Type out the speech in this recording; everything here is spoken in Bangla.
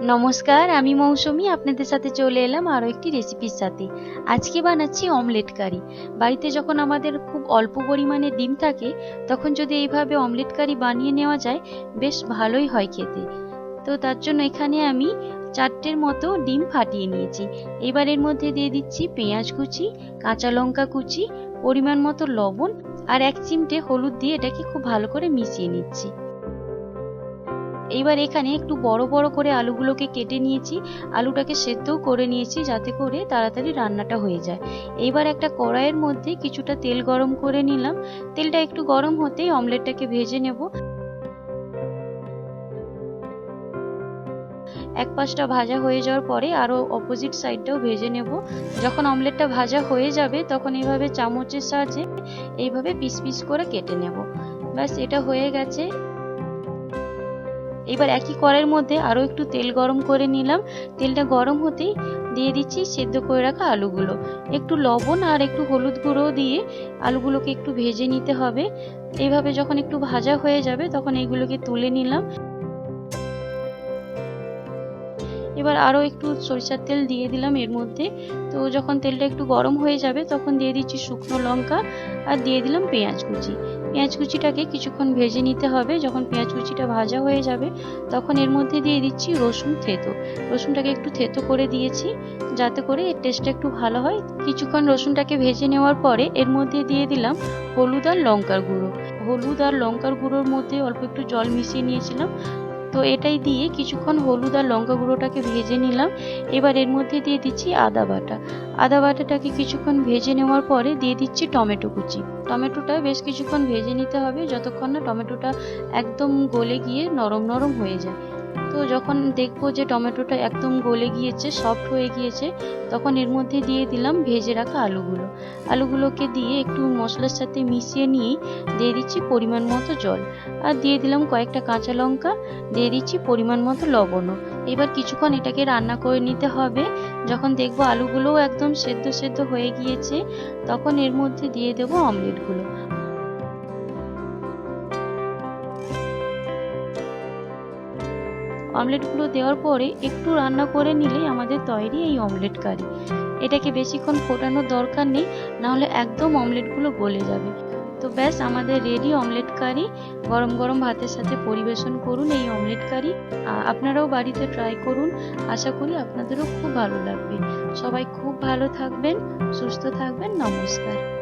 নমস্কার, আমি মৌসুমি, আপনাদের সাথে চলে এলাম আরও একটি রেসিপির সাথে। আজকে বানাচ্ছি অমলেট কারি। বাড়িতে যখন আমাদের খুব অল্প পরিমাণে ডিম থাকে, তখন যদি এইভাবে অমলেট কারি বানিয়ে নেওয়া যায়, বেশ ভালোই হয় খেতে। তো তার জন্য এখানে আমি চারটের মতো ডিম ফাটিয়ে নিয়েছি। এবার এর মধ্যে দিয়ে দিচ্ছি পেঁয়াজ কুচি, কাঁচা লঙ্কা কুচি, পরিমাণ মতো লবণ আর এক চিমটে হলুদ দিয়ে এটাকে খুব ভালো করে মিশিয়ে নিচ্ছি। এইবার এখানে একটু বড় বড় করে আলুগুলোকে কেটে নিয়েছি, আলুটাকে সেদ্ধও করে নিয়েছি যাতে করে তাড়াতাড়ি রান্নাটা হয়ে যায়। এইবার একটা কড়াইয়ের মধ্যে কিছুটা তেল গরম করে নিলাম। তেলটা একটু গরম হতেই অমলেটটাকে ভেজে নেব। এক পাশটা ভাজা হয়ে যাওয়ার পরে আরও অপোজিট সাইডটাও ভেজে নেব। যখন অমলেটটা ভাজা হয়ে যাবে, তখন এইভাবে চামচের সাহায্যে এইভাবে পিস পিস করে কেটে নেব। ব্যাস, এটা হয়ে গেছে। এবার একই কড়াইয়ের মধ্যে আরও একটু তেল গরম করে নিলাম। তেলটা গরম হতেই দিয়ে দিচ্ছি সেদ্ধ করে রাখা আলুগুলো। একটু লবণ আর একটু হলুদ গুঁড়ো দিয়ে আলুগুলোকে একটু ভেজে নিতে হবে। এভাবে যখন একটু ভাজা হয়ে যাবে তখন এইগুলোকে তুলে নিলাম। এবার আরও একটু সরিষার তেল দিয়ে দিলাম এর মধ্যে। তো যখন তেলটা একটু গরম হয়ে যাবে, তখন দিয়ে দিচ্ছি শুকনো লঙ্কা আর দিয়ে দিলাম পেঁয়াজ কুচি। পেঁয়াজ কুচিটাকে কিছুক্ষণ ভেজে নিতে হবে। যখন পেঁয়াজ কুচিটা ভাজা হয়ে যাবে, তখন এর মধ্যে দিয়ে দিচ্ছি রসুন থেতো। রসুনটাকে একটু থেতো করে দিয়েছি, যাতে করে এর টেস্টটা একটু ভালো হয়। কিছুক্ষণ রসুনটাকে ভেজে নেওয়ার পরে এর মধ্যে দিয়ে দিলাম হলুদ আর লঙ্কার গুঁড়ো। হলুদ আর লঙ্কার গুঁড়োর মধ্যে অল্প একটু জল মিশিয়ে নিয়েছিলাম। তো এটাই দিয়ে কিছুক্ষণ হলুদ আর লঙ্কা গুঁড়োটাকে ভেজে নিলাম। এবার এর মধ্যে দিয়ে দিচ্ছি আদা বাটা। আদা বাটাটাকে কিছুক্ষণ ভেজে নেওয়ার পরে দিয়ে দিচ্ছি টমেটো কুচি। টমেটোটা বেশ কিছুক্ষণ ভেজে নিতে হবে, যতক্ষণ না টমেটোটা একদম গলে গিয়ে নরম নরম হয়ে যায়। তো যখন দেখব যে টমেটোটা একদম গলে গিয়েছে সফট হয়ে গিয়েছে, তখন এর মধ্যে দিয়ে দিলাম ভেজে রাখা আলুগুলো। আলুগুলোকে দিয়ে একটু মশলার সাথে মিশিয়ে নিয়ে দিয়ে দিচ্ছি পরিমাণ মতো জল। আর দিয়ে দিলাম কয়েকটা কাঁচা লঙ্কা, দিয়ে দিচ্ছি পরিমাণ মতো লবণও। এবার কিছুক্ষণ এটাকে রান্না করে নিতে হবে। যখন দেখব আলুগুলোও একদম সেদ্ধ সেদ্ধ হয়ে গিয়েছে, তখন এর মধ্যে দিয়ে দেবো অমলেটগুলো। অমলেটগুলো দেওয়ার পরে একটু রান্না করে নিলেই আমাদের তৈরি এই অমলেট কারি। এটাকে বেশিক্ষণ ফোটানোর দরকার নেই, নাহলে একদম অমলেটগুলো গলে যাবে। তো ব্যাস, আমাদের রেডি অমলেট কারি। গরম গরম ভাতের সাথে পরিবেশন করুন এই অমলেট কারি। আপনারাও বাড়িতে ট্রাই করুন। আশা করি আপনাদেরও খুব ভালো লাগবে। সবাই খুব ভালো থাকবেন, সুস্থ থাকবেন। নমস্কার।